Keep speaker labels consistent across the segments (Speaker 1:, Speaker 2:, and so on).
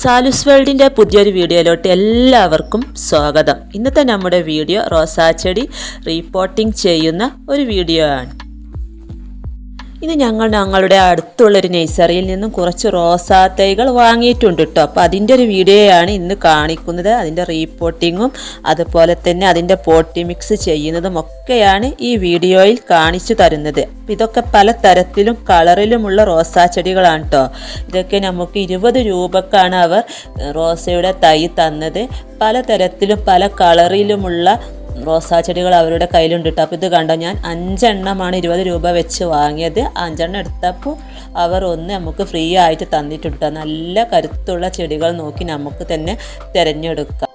Speaker 1: സാലുസ് വേൾഡിന്റെ പുതിയൊരു വീഡിയോയിലോട്ട് എല്ലാവർക്കും സ്വാഗതം. ഇന്നത്തെ നമ്മുടെ വീഡിയോ റോസാച്ചെടി റീപ്പോർട്ടിംഗ് ചെയ്യുന്ന ഒരു വീഡിയോ ആണ് ഇത് ഞങ്ങൾ ഞങ്ങളുടെ അടുത്തുള്ളൊരു നഴ്സറിയിൽ നിന്നും കുറച്ച് റോസാ തൈകൾ വാങ്ങിയിട്ടുണ്ട് കേട്ടോ അപ്പോൾ അതിന്റെ ഒരു വീഡിയോയാണ് ഇന്ന് കാണിക്കുന്നത്. അതിന്റെ റീപോട്ടിങ്ങും അതുപോലെ തന്നെ അതിന്റെ പോട്ടി മിക്സ് ചെയ്യുന്നതും ഒക്കെയാണ് ഈ വീഡിയോയിൽ കാണിച്ചു തരുന്നത്. ഇതൊക്കെ പല തരത്തിലും കളറിലുമുള്ള റോസാ ചെടികളാണ് കേട്ടോ ഇതൊക്കെ നമുക്ക് ഇരുപത് രൂപക്കാണ് അവർ റോസയുടെ തൈ തന്നത്. പല തരത്തിലും പല കളറിലുമുള്ള റോസാ ചെടികൾ അവരുടെ കയ്യിലുണ്ട് അപ്പോൾ ഇത് കണ്ടോ ഞാൻ അഞ്ചെണ്ണമാണ് ഇരുപത് രൂപ വെച്ച് വാങ്ങിയത്. അഞ്ചെണ്ണം എടുത്തപ്പോൾ അവർ ഒന്ന് നമുക്ക് ഫ്രീ ആയിട്ട് തന്നിട്ടുണ്ട് നല്ല കരുത്തുള്ള ചെടികൾ നോക്കി നമുക്ക് തന്നെ തിരഞ്ഞെടുക്കാം.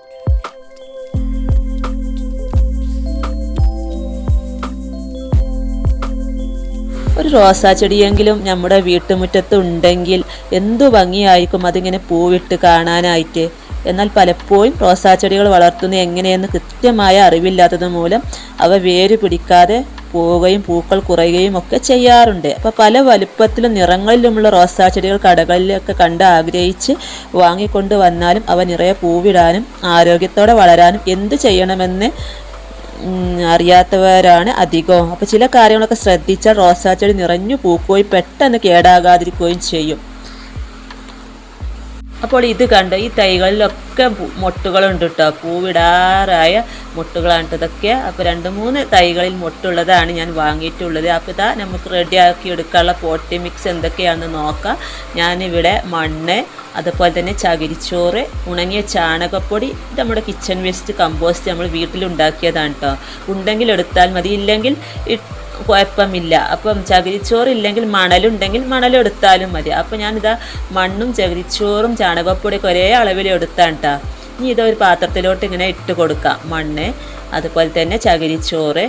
Speaker 1: ഒരു റോസാ ചെടിയെങ്കിലും നമ്മുടെ വീട്ടുമുറ്റത്ത് ഉണ്ടെങ്കിൽ എന്തു ഭംഗിയായിരിക്കും അതിങ്ങനെ പൂവിട്ട് കാണാനായിട്ട്. എന്നാൽ പലപ്പോഴും റോസാച്ചെടികൾ വളർത്തുന്ന വളർത്തുന്നത് എങ്ങനെയെന്ന് കൃത്യമായ അറിവില്ലാത്തത് മൂലം അവ വേര് പിടിക്കാതെ പോവുകയും പൂക്കൾ കുറയുകയും ഒക്കെ ചെയ്യാറുണ്ട്. അപ്പോൾ പല വലുപ്പത്തിലും നിറങ്ങളിലുമുള്ള റോസാ ചെടികൾ കടകളിലൊക്കെ കണ്ട് ആഗ്രഹിച്ച് വാങ്ങിക്കൊണ്ട് വന്നാലും അവ നിറയെ പൂവിടാനും ആരോഗ്യത്തോടെ വളരാനും എന്ത് ചെയ്യണമെന്ന് അറിയാത്തവരാണ് അധികവും. അപ്പോൾ ചില കാര്യങ്ങളൊക്കെ ശ്രദ്ധിച്ചാൽ റോസാ ചെടി നിറഞ്ഞു പൂക്കുകയും പെട്ടെന്ന് കേടാകാതിരിക്കുകയും ചെയ്യും. അപ്പോൾ ഇത് കണ്ട് ഈ തൈകളിലൊക്കെ മുട്ടുകളുണ്ട് കേട്ടോ പൂവിടാറായ മൊട്ടുകളാണ് ഇതൊക്കെ. അപ്പോൾ രണ്ട് മൂന്ന് തൈകളിൽ മൊട്ടുള്ളതാണ് ഞാൻ വാങ്ങിയിട്ടുള്ളത്. അപ്പോൾ ഇതാ നമുക്ക് റെഡിയാക്കി എടുക്കാനുള്ള പോട്ടി മിക്സ് എന്തൊക്കെയാണെന്ന് നോക്കാം. ഞാനിവിടെ മണ്ണ് അതുപോലെ തന്നെ ചകിരിച്ചോറ് ഉണങ്ങിയ ചാണകപ്പൊടി ഇത് നമ്മുടെ കിച്ചൺ വേസ്റ്റ് കമ്പോസ്റ്റ് നമ്മൾ വീട്ടിലുണ്ടാക്കിയതാണ് കേട്ടോ. ഉണ്ടെങ്കിൽ എടുത്താൽ മതി. ഇല്ലെങ്കിൽ കുഴപ്പമില്ല. അപ്പം ചകിരിച്ചോറ് ഇല്ലെങ്കിൽ മണലുണ്ടെങ്കിൽ മണലെടുത്താലും മതി. അപ്പം ഞാനിതാ മണ്ണും ചകിരിച്ചോറും ചാണകപ്പൊടിയൊക്കെ ഒരേ അളവിൽ എടുത്താണ് കേട്ടോ ഇനി ഇതൊരു പാത്രത്തിലോട്ട് ഇങ്ങനെ ഇട്ട് കൊടുക്കാം. മണ്ണ് അതുപോലെ തന്നെ ചകിരിച്ചോറ്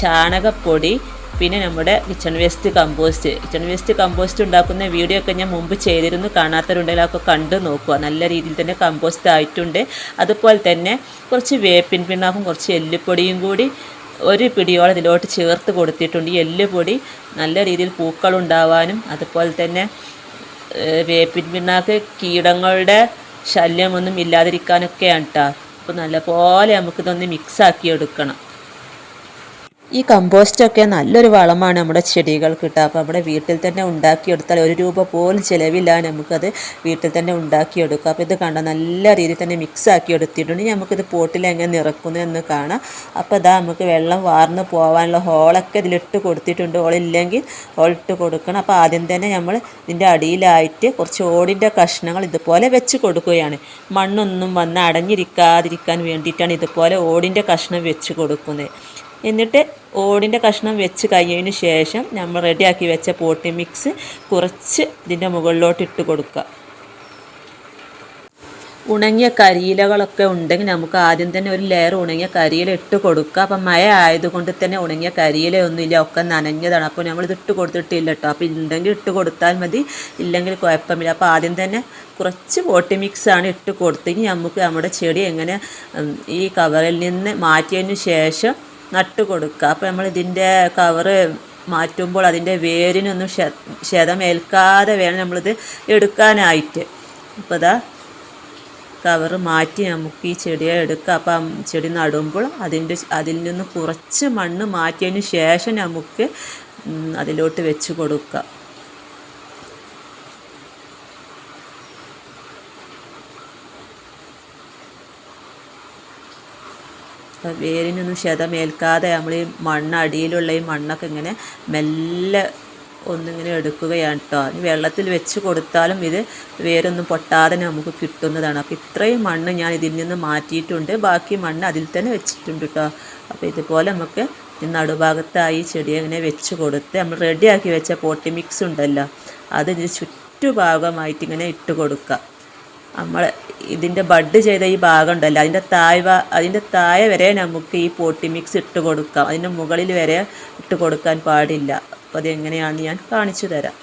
Speaker 1: ചാണകപ്പൊടി പിന്നെ നമ്മുടെ kitchen waste compost kitchen waste compost ഉണ്ടാക്കുന്ന വീഡിയോ ഒക്കെ ഞാൻ മുമ്പ് ചെയ്തിരുന്നു. കാണാത്തവരുണ്ടെങ്കിൽ അതൊക്കെ കണ്ടു നോക്കുക. നല്ല രീതിയിൽ തന്നെ കമ്പോസ്റ്റ് ആയിട്ടുണ്ട്. അതുപോലെ തന്നെ കുറച്ച് വേപ്പിൻ പിണ്ണാക്കും കുറച്ച് എല്ലുപൊടിയും കൂടി ഒരു പിടിയോളം ഇതിലോട്ട് ചേർത്ത് കൊടുത്തിട്ടുണ്ട്. ഈ എല്ലുപൊടി നല്ല രീതിയിൽ പൂക്കളുണ്ടാവാനും അതുപോലെ തന്നെ വേപ്പിൻ പിണ്ണാക്ക് കീടങ്ങളുടെ ശല്യമൊന്നും ഇല്ലാതിരിക്കാനൊക്കെയാണ് കേട്ടോ അപ്പോൾ നല്ലപോലെ നമുക്കിതൊന്ന് മിക്സാക്കി എടുക്കണം ഈ കമ്പോസ്റ്റൊക്കെ നല്ലൊരു വളമാണ് നമ്മുടെ ചെടികൾക്ക് കിട്ടുക അപ്പോൾ നമ്മുടെ വീട്ടിൽ തന്നെ ഉണ്ടാക്കിയെടുത്താൽ ഒരു രൂപ പോലും ചിലവില്ല നമുക്കത് വീട്ടിൽ തന്നെ ഉണ്ടാക്കിയെടുക്കാം. അപ്പോൾ ഇത് കണ്ട? നല്ല രീതിയിൽ തന്നെ മിക്സ് ആക്കി എടുത്തിട്ടുണ്ട് നമുക്കിത് പോട്ടിൽ എങ്ങനെ നിറക്കുന്നു എന്ന് കാണാം. അപ്പോൾ ഇതാ നമുക്ക് വെള്ളം വാർന്ന് പോകാനുള്ള ഹോളൊക്കെ ഇതിലിട്ട് കൊടുത്തിട്ടുണ്ട്. ഹോളില്ലെങ്കിൽ ഹോളിട്ട് കൊടുക്കണം. അപ്പോൾ ആദ്യം തന്നെ നമ്മൾ ഇതിന്റെ അടിയിലായിട്ട് കുറച്ച് ഓടിന്റെ കഷ്ണങ്ങൾ ഇതുപോലെ വെച്ച് കൊടുക്കുകയാണ്. മണ്ണൊന്നും വന്ന് അടഞ്ഞിരിക്കാതിരിക്കാൻ വേണ്ടിയിട്ടാണ് ഇതുപോലെ ഓടിന്റെ കഷ്ണം വെച്ച് കൊടുക്കുന്നത്. എന്നിട്ട് ഓടിന്റെ കഷ്ണം വെച്ച് കഴിഞ്ഞതിന് ശേഷം നമ്മൾ റെഡിയാക്കി വെച്ച പോട്ടി മിക്സ് കുറച്ച് ഇതിന്റെ മുകളിലോട്ട് ഇട്ട് കൊടുക്കുക. ഉണങ്ങിയ കരിയിലകളൊക്കെ ഉണ്ടെങ്കിൽ നമുക്ക് ആദ്യം തന്നെ ഒരു ലെയർ ഉണങ്ങിയ കരിയില ഇട്ട് കൊടുക്കുക. അപ്പം മഴ ആയതുകൊണ്ട് തന്നെ ഉണങ്ങിയ കരിയില ഇല്ല ഒക്കെ നനഞ്ഞതാണ്. അപ്പോൾ നമ്മൾ ഇത് ഇട്ട് കൊടുത്തിട്ടില്ല കേട്ടോ. അപ്പോൾ ഉണ്ടെങ്കിൽ ഇട്ട് കൊടുത്താൽ മതി. ഇല്ലെങ്കിൽ കുഴപ്പമില്ല. അപ്പോൾ ആദ്യം തന്നെ കുറച്ച് പോട്ടി മിക്സ് ആണ് ഇട്ട് കൊടുത്തെങ്കിൽ നമുക്ക് നമ്മുടെ ചെടി എങ്ങനെ ഈ കവറിൽ നിന്ന് മാറ്റിയതിന് ശേഷം നട്ട് കൊടുക്കുക അപ്പോൾ നമ്മൾ ഇതിന്റെ കവറ് മാറ്റുമ്പോൾ അതിന്റെ വേരിനൊന്നും ക്ഷ- ക്ഷതമേൽക്കാതെ വേണം നമ്മളിത് എടുക്കാനായിട്ട്. അപ്പോൾ ഇതാ കവറ് മാറ്റി നമുക്ക് ഈ ചെടിയെ എടുക്കാം. അപ്പം ചെടി നടുമ്പോൾ അതിന്റെ അതിൽ നിന്ന് കുറച്ച് മണ്ണ് മാറ്റിയതിന് ശേഷം നമുക്ക് അതിലോട്ട് വെച്ച് കൊടുക്കാം. വേരിനൊന്നും ക്ഷതമേൽക്കാതെ നമ്മൾ ഈ മണ്ണ് അടിയിലുള്ള ഈ മണ്ണൊക്കെ ഇങ്ങനെ മെല്ലെ ഒന്നിങ്ങനെ എടുക്കുകയാണ് കേട്ടോ വെള്ളത്തിൽ വെച്ച് കൊടുത്താലും ഇത് വേരൊന്നും പൊട്ടാതെ നമുക്ക് കിട്ടുന്നതാണ്. അപ്പോൾ ഇത്രയും മണ്ണ് ഞാൻ ഇതിൽ നിന്ന് മാറ്റിയിട്ടുണ്ട്. ബാക്കി മണ്ണ് അതിൽ തന്നെ വെച്ചിട്ടുണ്ട് കേട്ടോ അപ്പോൾ ഇതുപോലെ നമുക്ക് നടുഭാഗത്തായി ചെടി ഇങ്ങനെ വെച്ച് കൊടുത്ത് നമ്മൾ റെഡിയാക്കി വെച്ച പോട്ടി മിക്സ് ഉണ്ടല്ലോ. അത് ഇതിന് ചുറ്റുഭാഗമായിട്ട് ഇങ്ങനെ ഇട്ട് കൊടുക്കുക. നമ്മൾ ഇതിന്റെ ബഡ് ചെയ്ത ഈ ഭാഗം ഉണ്ടല്ലോ അതിന്റെ താഴ്വ അതിന്റെ താഴെ വരെ നമുക്ക് ഈ പോട്ടി മിക്സ് ഇട്ട് കൊടുക്കാം. അതിന്റെ മുകളിൽ വരെ ഇട്ട് കൊടുക്കാൻ പാടില്ല. അപ്പോൾ അതെങ്ങനെയാണെന്ന് ഞാൻ കാണിച്ചു തരാം.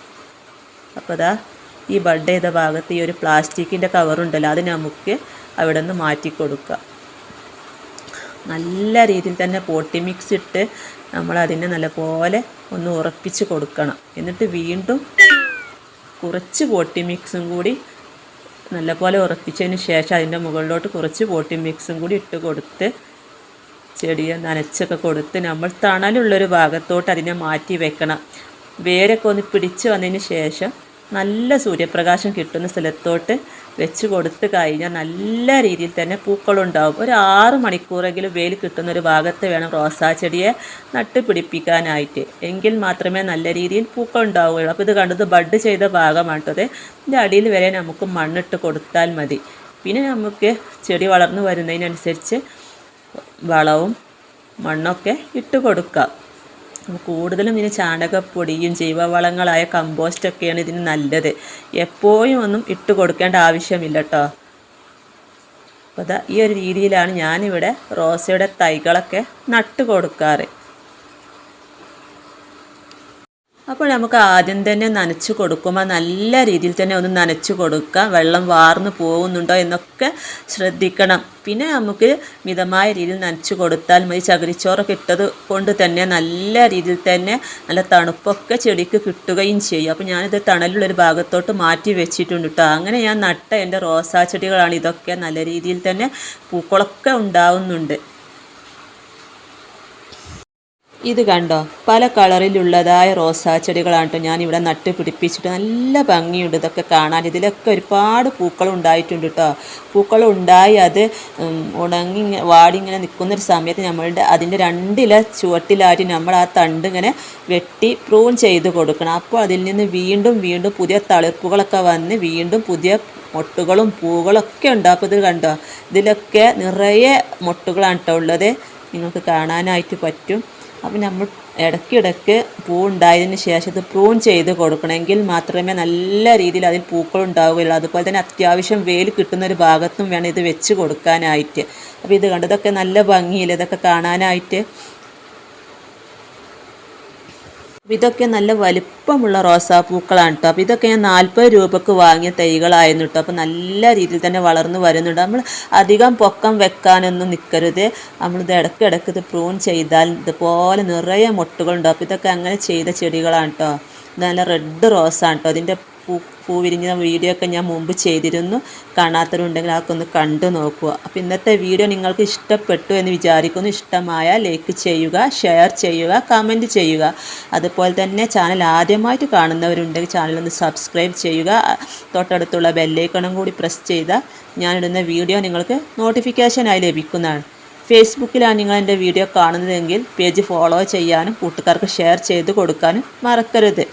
Speaker 1: അപ്പോൾ അതാ ഈ ബഡ് ചെയ്ത ഭാഗത്ത് ഈ ഒരു പ്ലാസ്റ്റിക്കിന്റെ കവറുണ്ടല്ലോ അത് നമുക്ക് അവിടെ നിന്ന് മാറ്റി കൊടുക്കാം. നല്ല രീതിയിൽ തന്നെ പോട്ടി മിക്സ് ഇട്ട് നമ്മൾ അതിനെ നല്ലപോലെ ഒന്ന് ഉറപ്പിച്ച് കൊടുക്കണം. എന്നിട്ട് വീണ്ടും കുറച്ച് പോട്ടി മിക്സും കൂടി നല്ലപോലെ ഉറപ്പിച്ചതിന് ശേഷം അതിന്റെ മുകളിലോട്ട് കുറച്ച് പോട്ടി മിക്സും കൂടി ഇട്ട് കൊടുത്ത് ചെടിയെ നനച്ചൊക്കെ കൊടുത്ത് നമ്മൾ തണലുള്ളൊരു ഭാഗത്തോട്ട് അതിനെ മാറ്റി വെക്കണം. വേരൊക്കെ ഒന്ന് പിടിച്ച് വന്നതിന് ശേഷം നല്ല സൂര്യപ്രകാശം കിട്ടുന്ന സ്ഥലത്തോട്ട് വെച്ച് കൊടുത്ത് കഴിഞ്ഞാൽ നല്ല രീതിയിൽ തന്നെ പൂക്കളുണ്ടാവും. ഒരു ആറ് മണിക്കൂറെങ്കിലും വെയിൽ കിട്ടുന്ന ഒരു ഭാഗത്ത് വേണം റോസാ ചെടിയെ നട്ട് പിടിപ്പിക്കാനായിട്ട് എങ്കിൽ മാത്രമേ നല്ല രീതിയിൽ പൂക്കൾ ഉണ്ടാവുകയുള്ളൂ അപ്പോൾ ഇത് കണ്ടത് ബഡ് ചെയ്ത ഭാഗമാണ് ഭാഗമാട്ടത് ഇതിന്റെ അടിയിൽ വരെ നമുക്ക് മണ്ണിട്ട് കൊടുത്താൽ മതി. പിന്നെ നമുക്ക് ചെടി വളർന്നു വരുന്നതിനനുസരിച്ച് വളവും മണ്ണൊക്കെ ഇട്ട് കൊടുക്കാം. കൂടുതലും ഇതിന് ചാണകപ്പൊടിയും ജൈവവളങ്ങളായ കമ്പോസ്റ്റൊക്കെയാണ് ഇതിന് നല്ലത്. എപ്പോഴും ഒന്നും ഇട്ട് കൊടുക്കേണ്ട ആവശ്യമില്ല കേട്ടോ അപ്പോൾ ഈ ഒരു രീതിയിലാണ് ഞാനിവിടെ റോസയുടെ തൈകളൊക്കെ നട്ട് കൊടുക്കാറ്. അപ്പോൾ നമുക്ക് ആദ്യം തന്നെ നനച്ച് കൊടുക്കുമ്പോൾ നല്ല രീതിയിൽ തന്നെ ഒന്ന് നനച്ച് കൊടുക്കുക. വെള്ളം വാർന്നു പോകുന്നുണ്ടോ എന്നൊക്കെ ശ്രദ്ധിക്കണം. പിന്നെ നമുക്ക് മിതമായ രീതിയിൽ നനച്ച് കൊടുത്താൽ മതി. ചകിരിച്ചോറൊക്കെ ഇട്ടത് കൊണ്ട് തന്നെ നല്ല രീതിയിൽ തന്നെ നല്ല തണുപ്പൊക്കെ ചെടിക്ക് കിട്ടുകയും ചെയ്യും. അപ്പോൾ ഞാനിത് തണലുള്ളൊരു ഭാഗത്തോട്ട് മാറ്റി വെച്ചിട്ടുണ്ട് കേട്ടോ. അങ്ങനെ ഞാൻ നട്ട എന്റെ റോസാ ചെടികളാണ്. ഇതൊക്കെ നല്ല രീതിയിൽ തന്നെ പൂക്കളൊക്കെ ഉണ്ടാവുന്നുണ്ട്. ഇത് കണ്ടോ? പല കളറിലുള്ളതായ റോസാ ചെടികളാണ് കേട്ടോ ഞാനിവിടെ നട്ട് പിടിപ്പിച്ചിട്ട് നല്ല ഭംഗിയുണ്ട് ഇതൊക്കെ കാണാൻ. ഇതിലൊക്കെ ഒരുപാട് പൂക്കൾ ഉണ്ടായിട്ടുണ്ട് കേട്ടോ. പൂക്കൾ ഉണ്ടായി അത് ഉണങ്ങി വാടി ഇങ്ങനെ നിൽക്കുന്ന ഒരു സമയത്ത് നമ്മളുടെ അതിന്റെ രണ്ടില ചുവട്ടിലായിട്ട് നമ്മൾ ആ തണ്ട് ഇങ്ങനെ വെട്ടി പ്രൂൺ ചെയ്ത് കൊടുക്കണം. അപ്പോൾ അതിൽ നിന്ന് വീണ്ടും വീണ്ടും പുതിയ തളിർപ്പുകളൊക്കെ വന്ന് വീണ്ടും പുതിയ മൊട്ടുകളും പൂകളൊക്കെ ഉണ്ടാക്കും. ഇത് കണ്ടോ? ഇതിലൊക്കെ നിറയെ മൊട്ടുകളാണ് കേട്ടോ ഉള്ളത്. നിങ്ങൾക്ക് കാണാനായിട്ട് പറ്റും. അപ്പം നമ്മൾ ഇടയ്ക്കിടയ്ക്ക് പൂ ഉണ്ടായതിന് ശേഷം ഇത് പ്രൂൺ ചെയ്ത് കൊടുക്കണമെങ്കിൽ മാത്രമേ നല്ല രീതിയിൽ അതിൽ പൂക്കൾ ഉണ്ടാവുകയുള്ളൂ. അതുപോലെ തന്നെ അത്യാവശ്യം വെയിൽ കിട്ടുന്ന ഒരു ഭാഗത്തും വേണം ഇത് വെച്ച് കൊടുക്കാനായിട്ട്. അപ്പോൾ ഇത് കണ്ടതൊക്കെ നല്ല ഭംഗിയില്ല ഇതൊക്കെ കാണാനായിട്ട് ഇതൊക്കെ നല്ല വലിപ്പമുള്ള റോസാപ്പൂക്കളാണ് കേട്ടോ അപ്പോൾ ഇതൊക്കെ ഞാൻ നാൽപ്പത് രൂപക്ക് വാങ്ങിയ തൈകളായിരുന്നു കേട്ടോ അപ്പോൾ നല്ല രീതിയിൽ തന്നെ വളർന്നു വരുന്നുണ്ട്. നമ്മൾ അധികം പൊക്കം വെക്കാനൊന്നും നിൽക്കരുത് നമ്മളിത് ഇടയ്ക്കിടയ്ക്ക് ഇത് പ്രൂൺ ചെയ്താൽ ഇതുപോലെ നിറയെ മുട്ടുകളുണ്ടാവും അപ്പോൾ ഇതൊക്കെ അങ്ങനെ ചെയ്ത ചെടികളാണ് കേട്ടോ നല്ല റെഡ് റോസാണ് കേട്ടോ അതിന്റെ പൂ പൂ വിരിഞ്ഞ വീഡിയോ ഒക്കെ ഞാൻ മുമ്പ് ചെയ്തിരുന്നു. കാണാത്തവരുണ്ടെങ്കിൽ അതൊക്കെ ഒന്ന് കണ്ടു നോക്കുക. അപ്പോൾ ഇന്നത്തെ വീഡിയോ നിങ്ങൾക്ക് ഇഷ്ടപ്പെട്ടു എന്ന് വിചാരിക്കുന്നു. ഇഷ്ടമായ ലൈക്ക് ചെയ്യുക ഷെയർ ചെയ്യുക കമന്റ് ചെയ്യുക. അതുപോലെ തന്നെ ചാനൽ ആദ്യമായിട്ട് കാണുന്നവരുണ്ടെങ്കിൽ ചാനലൊന്ന് സബ്സ്ക്രൈബ് ചെയ്യുക. തൊട്ടടുത്തുള്ള ബെല്ലൈക്കണം കൂടി പ്രസ് ചെയ്താൽ ഞാനിടുന്ന വീഡിയോ നിങ്ങൾക്ക് നോട്ടിഫിക്കേഷനായി ലഭിക്കുന്നതാണ്. ഫേസ്ബുക്കിലാണ് നിങ്ങൾ എന്റെ വീഡിയോ കാണുന്നതെങ്കിൽ പേജ് ഫോളോ ചെയ്യാനും കൂട്ടുകാർക്ക് ഷെയർ ചെയ്ത് കൊടുക്കാനും മറക്കരുത്.